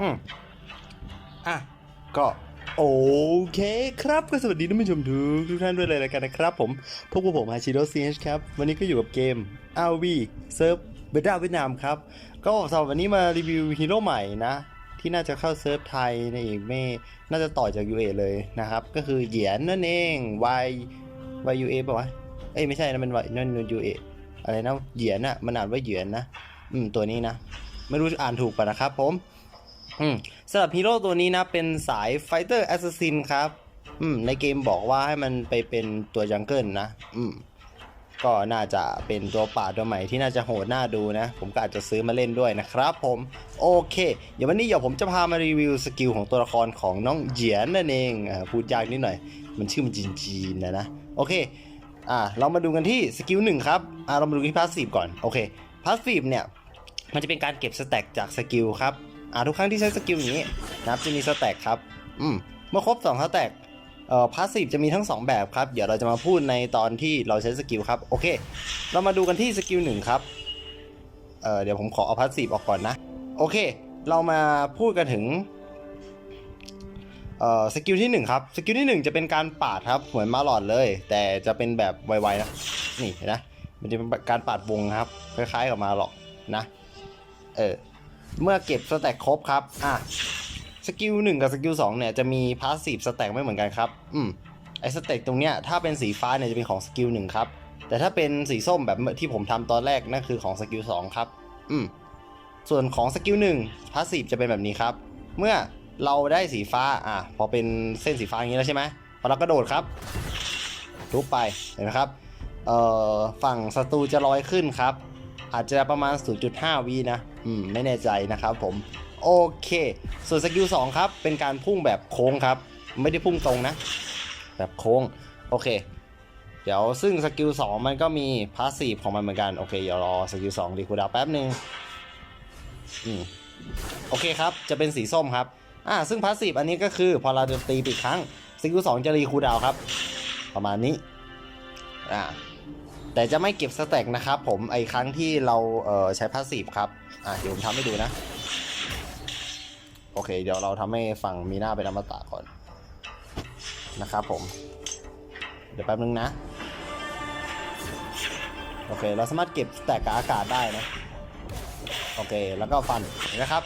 อืมอะ ก็โอเคครับก็สวัสดีท่านผู้ชมทุกทุกท่านด้วยเลยแล้วกันนะครับผม พวกผมฮาชิโร่ซีครับ วันนี้ก็อยู่กับเกม RV เซิร์ฟเบต้าเวียดนามครับ ก็สำหรับวันนี้มารีวิวฮีโร่ใหม่นะ ที่น่าจะเข้าเซิร์ฟไทยในอีกไม่น่าจะต่อจาก UA เลยนะครับ ก็คือเหยียนนั่นเอง Y Y U A ป่าวะเอ้ยไม่ใช่นะมัน Y นั่น U A อะไรนะเหยียนอะมันอ่านว่าเหยียนนะ อืมตัวนี้นะ ไม่รู้อ่านถูกป่ะนะครับผม อืมสำหรับฮีโร่ตัวนี้นะเป็นสายไฟเตอร์แอสซัสซินครับ อืมในเกมบอกว่าให้มันไปเป็นตัวจังเกิลนะ อืมก็น่าจะเป็นตัวป่าตัวใหม่ที่น่าจะโหดน่าดูนะ ผมก็อาจจะซื้อมาเล่นด้วยนะครับผม โอเค เดี๋ยววันนี้เดี๋ยวผมจะพามารีวิวสกิลของตัวละครของน้องเหยียนนั่นเองอพูดยากนิดหน่อย มันชื่อมันจีนๆนะนะ โอเค อ่าเรามาดูกันที่สกิลหนึ่งครับอ่าเรามาดูที่พาสซีฟก่อน โอเคพาสซีฟเนี่ย มันจะเป็นการเก็บสแต็กจากสกิลครับ อ่าทุกครั้งที่ใช้สกิลนี้นะครับจะมีสแต็กครับอืมเมื่อครบ2สแต็กเอ่อพาสซีฟจะมีทั้ง 2 แบบครับ เดี๋ยวเราจะมาพูดในตอนที่เราใช้สกิลครับโอเค เรามาดูกันที่สกิลหนึ่งครับเอ่อเดี๋ยวผมขอเอาพาสซีฟออกก่อนนะ โอเค เรามาพูดกันถึงเอ่อสกิลที่หนึ่งครับสกิลที่หนึ่งจะเป็นการปาดครับเหมือนมาหลอดเลย แต่จะเป็นแบบไวๆนะนี่เห็นนะมันจะเป็นการปาดวงครับคล้ายๆกับมาหลอกนะ เออ เมื่อเก็บสแต็กครบครับ อะ สกิลหนึ่งกับสกิลสองเนี่ยจะมีพาสซีฟสแต็กไม่เหมือนกันครับ อืม ไอสเต็กตรงเนี้ยถ้าเป็นสีฟ้าเนี่ยจะเป็นของสกิลหนึ่งครับ แต่ถ้าเป็นสีส้มแบบที่ผมทำตอนแรกนั่นคือของสกิลสองครับ อืม ส่วนของสกิลหนึ่งพาสซีฟจะเป็นแบบนี้ครับ เมื่อเราได้สีฟ้า อะ พอเป็นเส้นสีฟ้าอย่างนี้แล้วใช่ไหมพอเรากระโดดครับ ทุบไป เห็นไหมครับ เอ่อ ฝั่งศัตรูจะลอยขึ้นครับ อาจจะประมาณ 0.5วินะ อืม ไม่แน่ใจนะครับผม โอเค ส่วนสกิล2ครับ เป็นการพุ่งแบบโค้งครับ ไม่ได้พุ่งตรงนะ แบบโค้ง โอเค เดี๋ยวซึ่งสกิล2มันก็มีพาสซีฟของมันเหมือนกัน โอเค เดี๋ยวรอสกิล2ดีคูดาวแป๊บหนึ่งอืม โอเคครับ จะเป็นสีส้มครับ อ่า ซึ่งพาสซีฟอันนี้ก็คือพอเราจะตีปอีกครั้งสกิล2จะรีคูดาวครับ ประมาณนี้ อ่า แต่จะไม่เก็บสแต็กนะครับผมไอครั้งที่เราเอ่อใช้พาสซีฟครับอะเดี๋ยวผมทำให้ดูนะ โอเค เดี๋ยวเราทำให้ฝั่งมีหน้าเป็นอมตะก่อนนะครับผม เดี๋ยวแป๊บนึงนะ โอเค เราสามารถเก็บสแต็กกับอากาศได้นะ โอเค แล้วก็ฟันนะครับ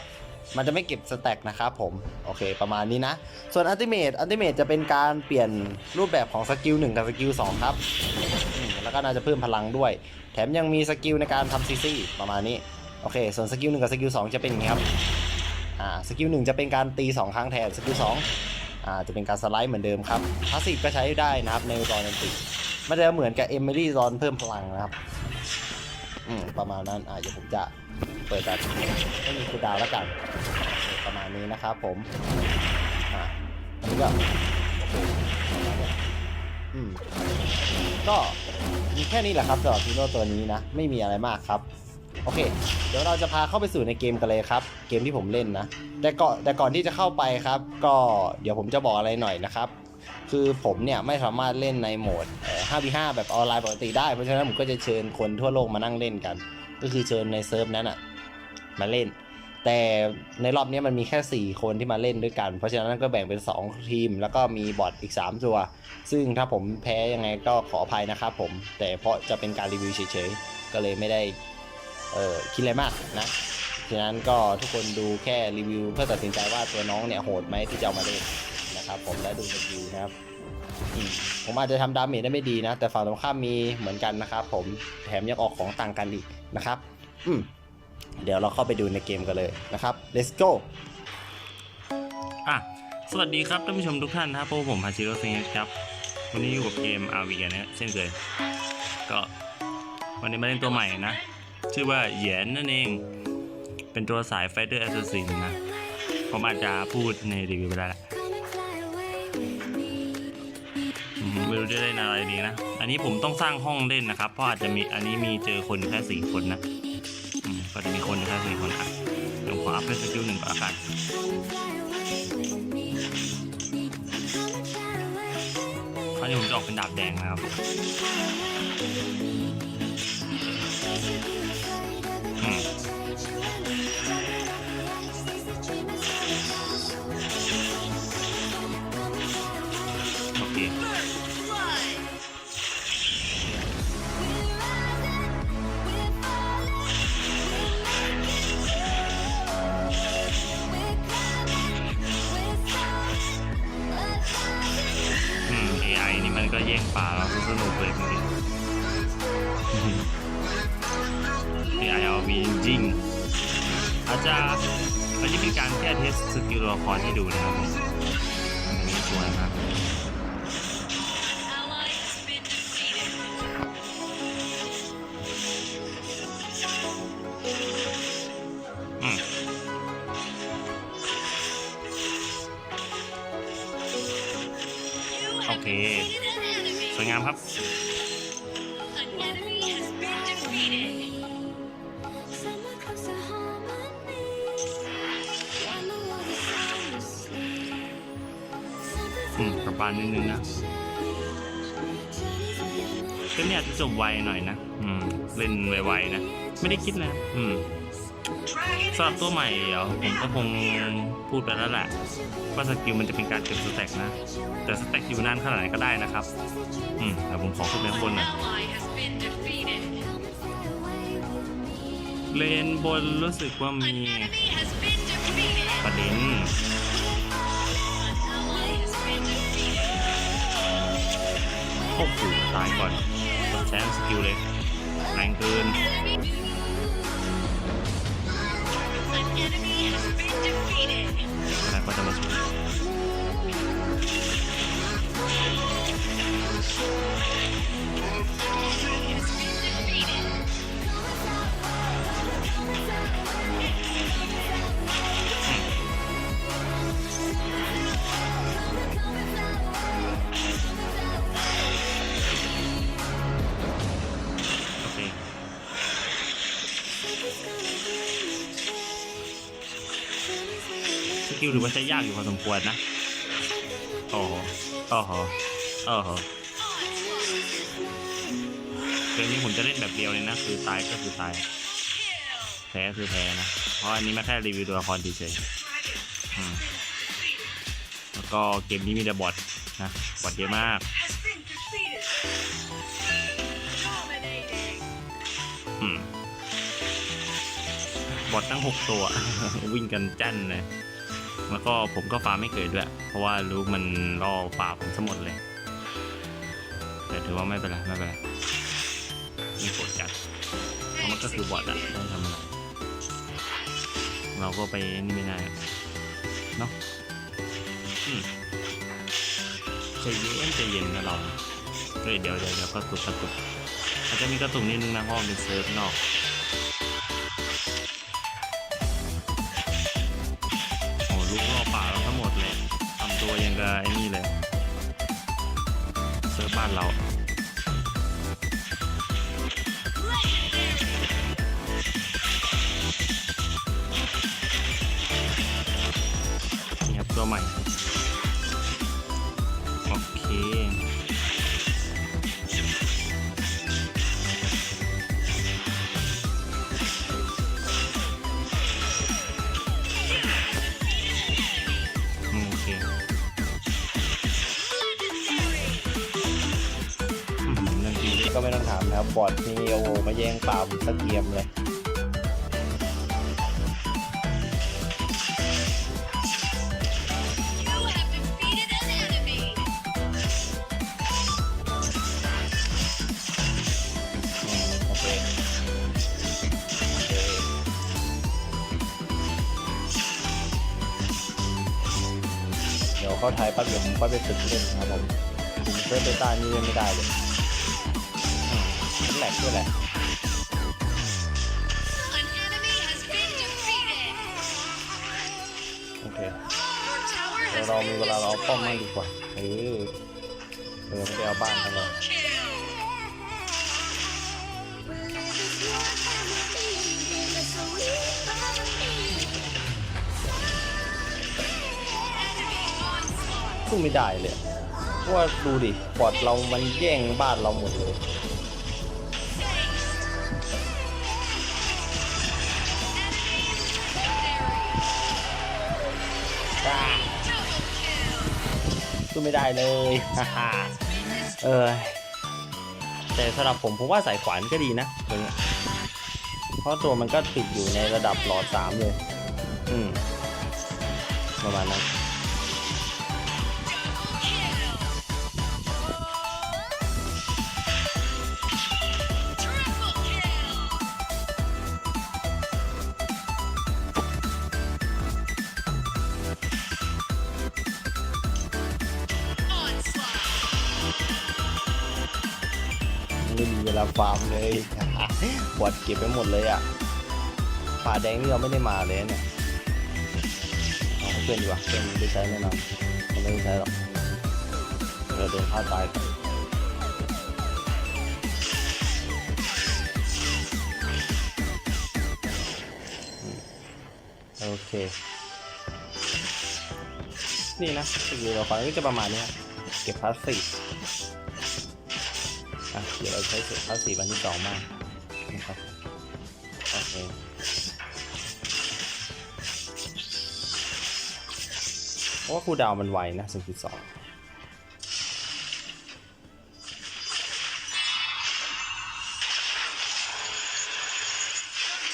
มันจะไม่เก็บสแต็กนะครับผม โอเค ประมาณนี้นะ ส่วนอัลติเมทอัลติเมทจะเป็นการเปลี่ยนรูปแบบของสกิล1กับสกิล2ครับ แล้วก็น่าจะเพิ่มพลังด้วย แถมยังมีสกิลในการทำซีซีประมาณนี้โอเค ส่วนสกิลหนึ่งกับสกิลสองจะเป็นอย่างนี้ครับอ่าสกิลหนึ่งจะเป็นการตี 2 ครั้งแทนสกิลสองอ่าจะเป็นการสไลด์เหมือนเดิมครับพาสซีฟก็ใช้ได้นะครับในตอนนันติมันจะเหมือนกับเอมิลี่ตอนเพิ่มพลังนะครับอืมประมาณนั้นอ่าเดี๋ยวผมจะเปิดแบบไม่มีคูดาวแล้วกันประมาณนี้นะครับผมอ่าอันนี้ก็ อืมก็มีแค่นี้แหละครับสำหรับฮีโร่ตัวนี้นะ ไม่มีอะไรมากครับ โอเค เดี๋ยวเราจะพาเข้าไปสู่ในเกมกันเลยครับ เกมที่ผมเล่นนะ แต่ก่อนแต่ก่อนที่จะเข้าไปครับ ก็เดี๋ยวผมจะบอกอะไรหน่อยนะครับ คือผมเนี่ยไม่สามารถเล่นในโหมด 5v5 แบบออนไลน์ปกติได้ เพราะฉะนั้นผมก็จะเชิญคนทั่วโลกมานั่งเล่นกัน ก็คือเชิญในเซิร์ฟนั้นอะมาเล่น แต่ในรอบนี้มันมีแค่ 4 คนที่มาเล่นด้วยกัน เพราะฉะนั้นก็แบ่งเป็น 2 ทีม แล้วก็มีบอทอีก 3 ตัว ซึ่งถ้าผมแพ้ยังไงก็ขออภัยนะครับผม แต่เพราะจะเป็นการรีวิวเฉยๆ ก็เลยไม่ได้เออคิดอะไรมากนะฉะนั้นก็ทุกคนดูแค่รีวิวเพื่อตัดสินใจว่าตัวน้องเนี่ยโหดไหมที่จะเอามาเล่นนะครับผมและดูสกิลนะครับผมอาจจะทำดาเมจได้ไม่ดีนะ แต่ฝั่งตรงข้ามมีเหมือนกันนะครับผมแถมยังออกของต่างกันอีกนะครับ อืม เดี๋ยวเราเข้าไปดูในเกมกันเลยนะครับ let's go อะสวัสดีครับท่านผู้ชมทุกท่านนะครับพวกผมฮาชิโร่เซนครับ วันนี้อยู่กับเกม RV กันนะเช่นเคยก็วันนี้มาเล่นตัวใหม่นะ ชื่อว่าเหยียนนั่นเอง เป็นตัวสายไฟเตอร์แอสซัสซินนะผมอาจจะพูดในรีวิวไปแล้วแหละไม่รู้จะเล่นอะไรดีนะ อันนี้ผมต้องสร้างห้องเล่นนะครับ เพราะอาจจะมีอันนี้มีเจอคนแค่สี่คนนะ จะมีคนนะค่สี่คนอะเดี๋ยวขออัพเป็นสกิลหนึ่งก่อนละกันคราวนี้ผมจะออกเป็นดาบแดงนะครับ ย่งป่าเราสนุกเลยเมื่อกี้ที่ ILV จริงอาจจะอันนี้เป็นการแก้เทสสกิลตัวละครให้ดูนะครับผม อืมปาณนิดนึงนะก็เนี่ยจะจบไวหน่อยนะอืมเล่นไวๆนะ ไม่ได้คิดนะ อืมสำหรับตัวใหม่เดี๋ยวผมก็คงพูดไปแล้วแหละว่าสกิลมันจะเป็นการเก็บสแต็กนะ แต่สแต็กอยู่นานขนาดไหนก็ได้นะครับ อืมเดี๋ยวผมขอขึ้นไปข้างบนหน่อยเลนบนรู้สึกว่ามีประเด็น โอ้โหตายก่อนใช้สกิลเลยแรงเกิน An enemy has been defeated. อะไรก็จะมาช่วย สกิลถือว่าใช้ยากอยู่พอสมควรนะโอ้โหโอ้โหโอ้โหเกมนี้ผมจะเล่นแบบเดียวเลยนะ คือตายก็คือตาย แพ้คือแพ้นะ เพราะอันนี้มาแค่รีวิวตัวละครเฉยๆแล้วก็เกมนี้มีแต่บอทนะบอทเยอะมากบอทตั้งหกตัว วิ่งกันจั่นเลย แล้วก็ผมก็ฟาร์มไม่เกิดด้วย เพราะว่ารู้มันล่อป่าผมทั้งหมดเลย แต่ถือว่าไม่เป็นไรไม่เป็นไรไม่โกรธจัดเพราะมันก็คือบอทอะไม่ทำอะไรเราก็ไปนี่ไม่ได้เนาะใจเย็นใจเย็นนะเราเฮ้ยเดี๋ยวเดี๋ยวเดี๋ยวก็ตุกกระตุกอาจจะมีกระตุกนิดนึงนะเพราะมันเป็นเซิร์ฟนอก ก็ไม่ต้องถามนะครับบอดนี่โอ้โหมาแย่งปามสักเกียมเลยเดี๋ยวเข้าไทยปั๊บเดี๋ยวผมก็ไปฝึกเล่นนะครับผมผมเซิร์ฟเบต้านี่เล่นไม่ได้เลย ลกด้วยแหละ An enemy has been defeated. โอเค Your tower เดี๋ยว has เรามี been เวลาเราเอาป้อมมาก destroyed. ดีกว่าเออเออไม่ได้เอาบ้านทั้งเรา Double kill. Enemy onslaught. สู้ไม่ได้เลยอะเพราะว่าดูดิบอดเรามันแย่งบ้านเราหมดเลย สู้ไม่ได้เลยฮ่าฮ่าเออแต่สำหรับผมผมว่าสายขวานก็ดีนะตัวเนี้ยเพราะตัวมันก็ติดอยู่ในระดับหลอดสามเลย อืม ประมาณนั้น ลาฟาร์มเลยบอดเก็บไปหมดเลยอะป่าแดงนี่เราไม่ได้มาเลยเนี่ยเอาเพื่อนดีกว่าเพื่อนไม่ใช้แน่นอนมันไม่ใช้หรอกเราโดนฆ่าตายโอเค นี่นะสกิลเราฟังก็จะประมาณนี้เก็บพาสซีฟอ่ เดี๋ยวเราใช้เก็บพาสซีฟอันที่สองมากนะครับโอเคเพราะว่าคูลดาวน์มันไวนะสกิลสอง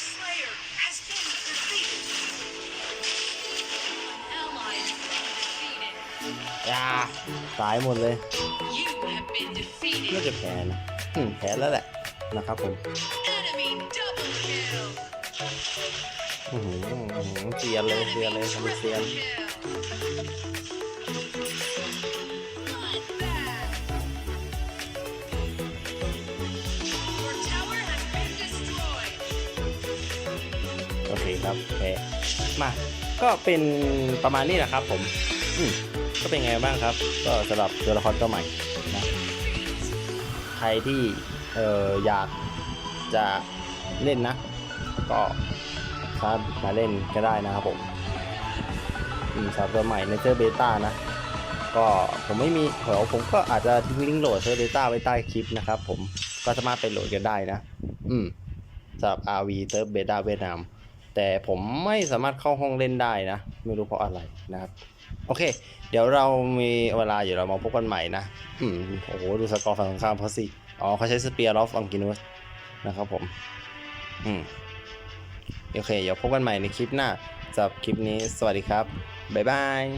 Slayer has been defeated. An ally has been defeated. ยาตายหมดเลย You have been น่า defeated. จะแพ้นะอืมแพ้แล้วแหละนะครับผม Enemy double kill. อื้อหืออื้อหือเสียนเลยเสียนเลยทำเป็นเสียน Kill. Your tower has been destroyed. โอเคครับแพ้มา ก็เป็นประมาณนี้แหละครับผม อืมก็เป็นไงบ้างครับ ก็สำหรับตัวละครตัวใหม่นะใครที่เอออยากจะเล่นนะ ก็สามารถมาเล่นก็ได้นะครับผมอืมสำหรับตัวใหม่ในเจอร์เบต้านะ ก็ผมไม่มีเดี๋ยวผมก็อาจจะทิ้งลิงก์โหลดเซอร์เบต้าไว้ใต้คลิปนะครับผมก็สามารถไปโหลดกันได้นะ อืมสำหรับ RV เติร์เบต้าเวียดนามแต่ผมไม่สามารถเข้าห้องเล่นได้นะ ไม่รู้เพราะอะไรนะครับ โอเค เดี๋ยวเรามีเวลาอยู่เรามาพบกันใหม่นะอืมโอ้โห ดูสกอร์ฝั่งตรงข้ามเขาสิ อ๋อเขาใช้สเปียร์ลอฟอังกินุสนะครับผม อืม โอเค เดี๋ยวพบกันใหม่ในคลิปหน้าสำหรับคลิปนี้ สวัสดีครับ บ๊ายบาย